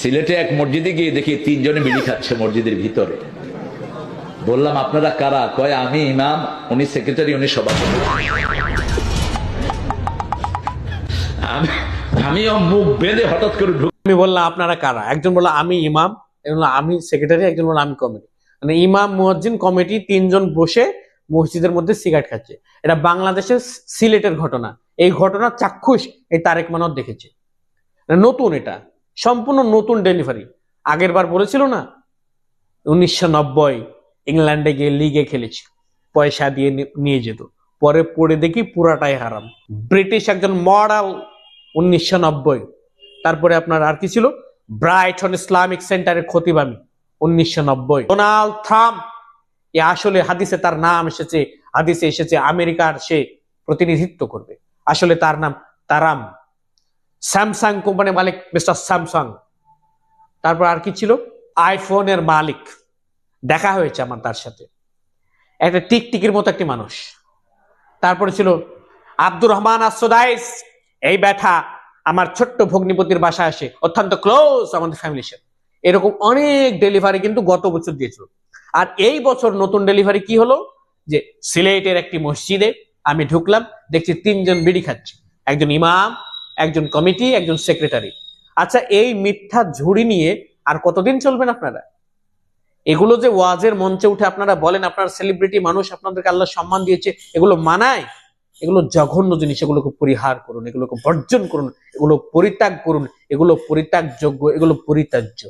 সিলেটে এক মসজিদে গিয়ে দেখি তিনজনে বিড়ি খাচ্ছে মসজিদের ভিতরে। বললাম, আপনারা কারা? কয়, আমি ইমাম, উনি সেক্রেটারি, উনি সভাপতি। আমিও মুখ বেঁধে হঠাৎ করে আমি বললাম, আপনারা কারা? একজন বলল, আমি ইমাম। আমি সেক্রেটারি, একজন বলল, আমি কমিটি। মানে ইমাম, মুয়াজ্জিন, কমিটি, তিনজন বসে মসজিদের মধ্যে সিগারেট খাচ্ছে। এটা বাংলাদেশের সিলেটের ঘটনা। এই ঘটনা চাক্ষুষ এই তারেক মানব দেখেছে। নতুন এটা। সম্পূর্ণ নতুন ডেলিভারি আগের বার বলেছিল না? উনিশশো নব্বই, ইংল্যান্ডে গিয়ে লিগে খেলেছি। পয়সা দিয়ে নিয়ে যেত। পরে পড়ে দেখি পুরাটাই হারাম। ব্রিটিশ একজন মডাল, উনিশশো নব্বই। তারপরে আপনার আর কি ছিল? ব্রাইটন ইসলামিক সেন্টারের খতিবামি উনিশশো নব্বই। ডোনাল্ড ট্রাম্প, এ আসলে হাদিসে তার নাম এসেছে, হাদিসে এসেছে, আমেরিকার সে প্রতিনিধিত্ব করবে। আসলে তার নাম তারাম। স্যামসাং কোম্পানির মালিক মিস্টার স্যামসাং তারপর আর কি ছিল? আইফোনের মালিক। দেখা হয়েছে আমার তার সাথে। একটা টিকটিকির মতো একটি মানুষ। তারপরে ছিল আব্দুর রহমান আসদাইস এই ব্যাথা আমার ছোট্ট ভগ্নিপতির বাসায় আসে। অত্যন্ত ক্লোজ আমাদের ফ্যামিলির সাথে। এরকম অনেক ডেলিভারি কিন্তু গত বছর দিয়েছিল। আর এই বছর নতুন ডেলিভারি কি হলো? যে সিলেটের একটি মসজিদে আমি ঢুকলাম, দেখছি তিনজন বিড়ি খাচ্ছে। একজন ইমাম একজন কমিটি, একজন সেক্রেটারি। আচ্ছা এই মিথ্যা ঝুড়ি নিয়ে আর কতদিন চলবেন আপনারা? এগুলো যে ওয়াজের মঞ্চে উঠে আপনারা বলেন, আপনার সেলিব্রিটি মানুষ আপনাদেরকে আল্লাহ সম্মান দিয়েছে, এগুলো মানায়? এগুলো জঘন্য জিনিস এগুলোকে পরিহার করুন এগুলোকে বর্জন করুন, এগুলো পরিত্যাগ করুন, এগুলো পরিত্যাগযোগ্য, এগুলো পরিত্যাজ্য।